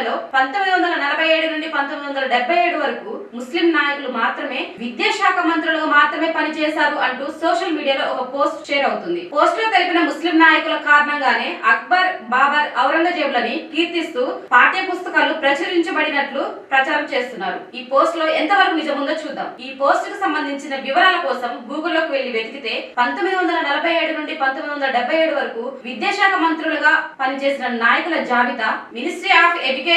తెలంగాణలో పంతొమ్మిది వందల నలభై ఏడు నుండి పంతొమ్మిది వందల డెబ్బై ఏడు వరకు ముస్లిం నాయకులు మాత్రమే విద్యాశాఖ మంత్రులుగా మాత్రమే పనిచేశారు అంటూ సోషల్ మీడియాలో ఒక పోస్ట్ షేర్ అవుతుంది. పోస్ట్లో తెలిపిన ముస్లిం నాయకుల కారణంగానే అక్బర్ బాబర్ ఔరంగజేబులని కీర్తిస్తూ పాఠ్య పుస్తకాలు ప్రచురించబడినట్లు ప్రచారం చేస్తున్నారు. ఈ పోస్ట్లో ఎంతవరకు నిజముందో చూద్దాం. ఈ పోస్ట్కు సంబంధించిన వివరాల కోసం గూగుల్లోకి వెళ్ళి వెతికితే పంతొమ్మిది వందల నలభై ఏడు నుండి పంతొమ్మిది వందల డెబ్బై ఏడు వరకు విద్యాశాఖ మంత్రులుగా పనిచేసిన నాయకుల జాబితా మినిస్ట్రీ ఆఫ్ ఎడ్యుకేషన్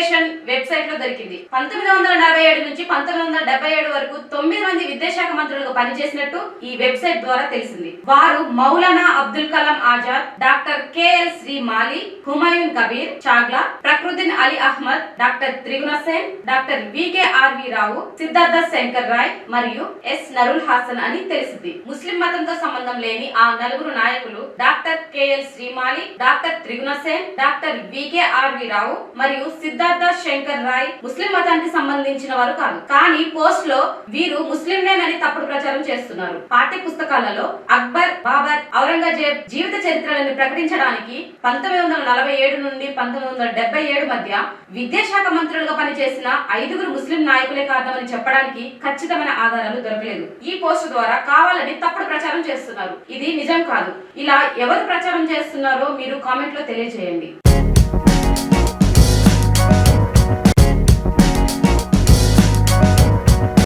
వెబ్సైట్లో దొరికింది. పంతొమ్మిది వందల నలభై ఏడు నుంచి పంతొమ్మిది వందల డెబ్బై ఏడు వరకు తొమ్మిది మంది విద్యాశాఖ మంత్రులుగా పనిచేసినట్టు ఈ వెబ్సైట్ ద్వారా తెలిసింది. వారు Maulana Abdul Kalam Azad doctor K L Shrimali Humayun Kabir Chagla ప్రకృతి Ali Ahmed doctor Triguna Sen doctor V K R V Rao Siddhartha Shankar Ray మరియు ఎస్ నరుల్ హాసన్ అని తెలిసింది. ముస్లిం మతంతో సంబంధం లేని ఆ నలుగురు నాయకులు doctor K L Shrimali doctor Triguna Sen doctor V K R V Rao మరియు సిద్ధార్థ శంకర్ రాయ్ ముస్లిం మతానికి సంబంధించిన వారు కాదు. కానీ పోస్ట్లో వీరు ముస్లింలేనని తప్పుడు ప్రచారం చేస్తున్నారు. పాఠ్య పుస్తకాలలో అక్బర్ బాబర్ ఔరంగజేబ్ జీవిత చరిత్రలను ప్రకటించడానికి పంతొమ్మిది వందల నలభై ఏడు నుండి పంతొమ్మిది వందల డెబ్బై ఏడు మధ్య విద్యాశాఖ మంత్రులుగా పనిచేసిన ఐదుగురు ముస్లిం నాయకులే కారణమని చెప్పడానికి ఖచ్చితమైన ఆధారాలు దొరకలేదు. ఈ పోస్టు ద్వారా కావాలని తప్పుడు ప్రచారం చేస్తున్నారు. ఇది నిజం కాదు. ఇలా ఎవరు ప్రచారం చేస్తున్నారో మీరు కామెంట్లో తెలియజేయండి.